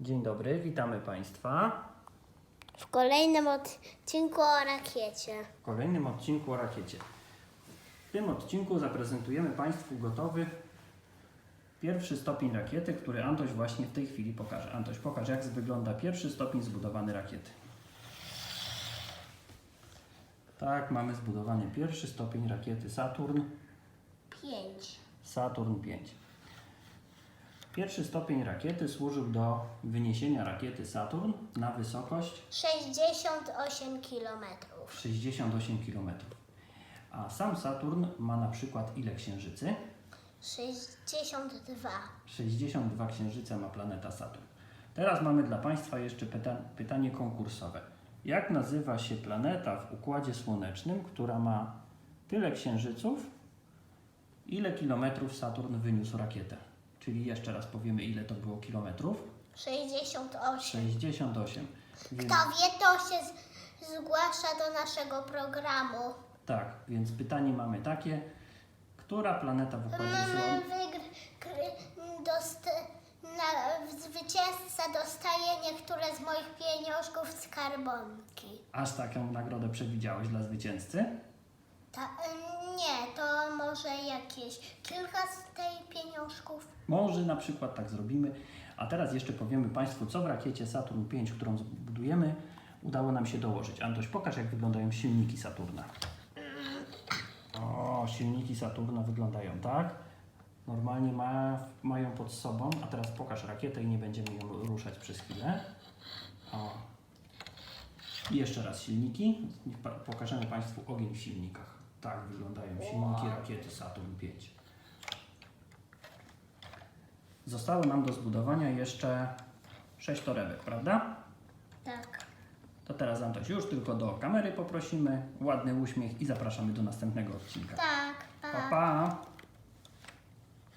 Dzień dobry, witamy Państwa W kolejnym odcinku o rakiecie. w kolejnym odcinku o rakiecie. W tym odcinku zaprezentujemy Państwu gotowy pierwszy stopień rakiety, który Antoś właśnie w tej chwili pokaże. Antoś, pokaż jak wygląda pierwszy stopień zbudowany rakiety. Tak, mamy zbudowany pierwszy stopień rakiety Saturn, 5. Saturn 5. Pierwszy stopień rakiety służył do wyniesienia rakiety Saturn na wysokość 68 km. 68 km. A sam Saturn ma na przykład ile księżycy? 62. 62 księżyce ma planeta Saturn. Teraz mamy dla Państwa jeszcze pyta pytanie konkursowe. Jak nazywa się planeta w Układzie Słonecznym, która ma tyle księżyców, ile kilometrów Saturn wyniósł rakietę? Czyli jeszcze raz powiemy, ile to było kilometrów? 68. 68. Więc, Kto wie, to się z- zgłasza do naszego programu. tak, więc pytanie mamy takie. Która planeta w Układzie Mm, Słonecznym... wygr- kry- dost- na, zwycięzca dostaje niektóre z moich pieniążków z karbonki. Aż taką nagrodę przewidziałeś dla zwycięzcy? Ta, y, nie, to może jakieś kilka z tej pieniążków. Może na przykład tak zrobimy. A teraz jeszcze powiemy Państwu, co w rakiecie Saturn 5, którą zbudujemy, udało nam się dołożyć. Antoś, pokaż, jak wyglądają silniki Saturna. O, silniki Saturna wyglądają tak. Normalnie ma, mają pod sobą, a teraz pokaż rakietę i nie będziemy ją ruszać przez chwilę. O. I jeszcze raz silniki. Pokażemy Państwu ogień w silnikach. Tak wyglądają silniki rakiety Saturn 5. Zostało nam do zbudowania jeszcze 6 torebek, prawda? Tak. To teraz Antoś już tylko do kamery poprosimy, ładny uśmiech i zapraszamy do następnego odcinka. Tak, Pa, pa!